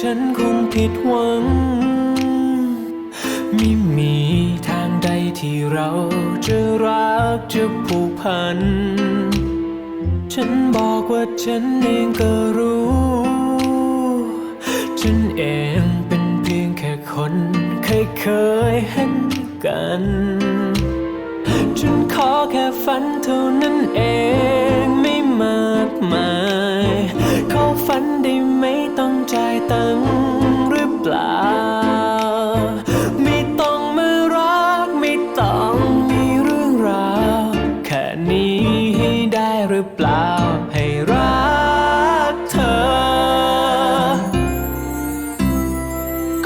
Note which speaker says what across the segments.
Speaker 1: ฉันคงผิดหวัง ไม่มีทางใดที่เราจะรักจะผูกพัน ฉันบอกว่าฉันเองก็รู้ ฉันเองเป็นเพียงแค่คนเคยเคยเห็นกัน ฉันขอแค่ฝันเท่านั้นเอง รือเปล่าให้รักเธอ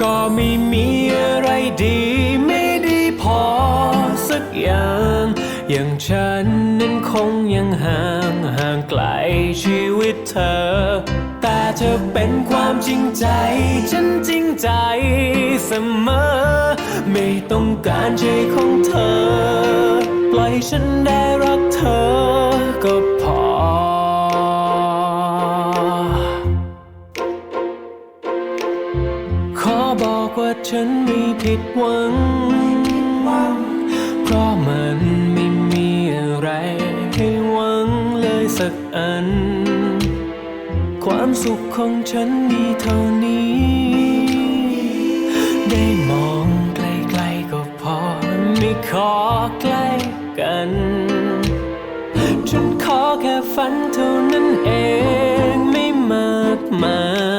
Speaker 1: ก็ไม่มีอะไรดีไม่ดีพอสักอย่าง อย่างฉันนั้นคงยังห่างห่างไกลชีวิตเธอ แต่เธอเป็นความจริงใจ ฉันจริงใจเสมอ ไม่ต้องการใจของเธอ ปล่อยฉันได้รักเธอก็ ขอบอกว่าฉันไม่ผิดหวัง เพราะมันไม่มีอะไรให้หวังเลยสักอัน ความสุขของฉันมีเท่านี้ ได้มองไกลๆก็พอไม่ขอใกล้กัน ฉันขอแค่ฝันเท่านั้นเองไม่มากมาย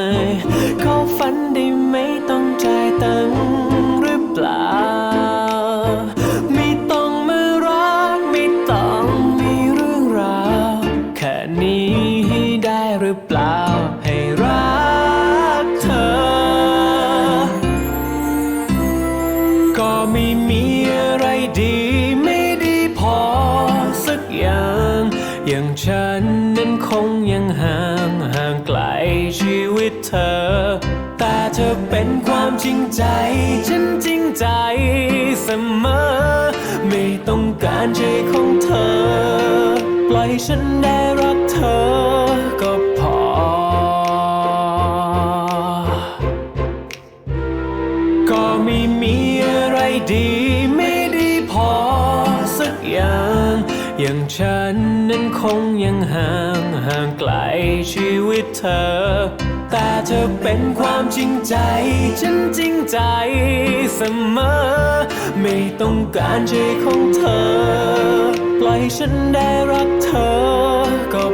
Speaker 1: เปล่าให้รักเธอ ก็ไม่มีอะไรดีไม่ดีพอสักอย่าง อย่างฉันนั้นคงยังห่างห่างไกลชีวิตเธอ แต่เธอเป็นความจริงใจ ฉันจริงใจเสมอ ไม่ต้องการใจของเธอ ปล่อยฉันได้รักเธอก ดีไม่ดีพอสักอย่าง อย่างฉันนั้นคงยังห่างห่างไกลชีวิตเธอ แต่เธอเป็นความจริงใจ ฉันจริงใจเสมอ ไม่ต้องการใจของเธอ ปล่อยฉันได้รักเธอก็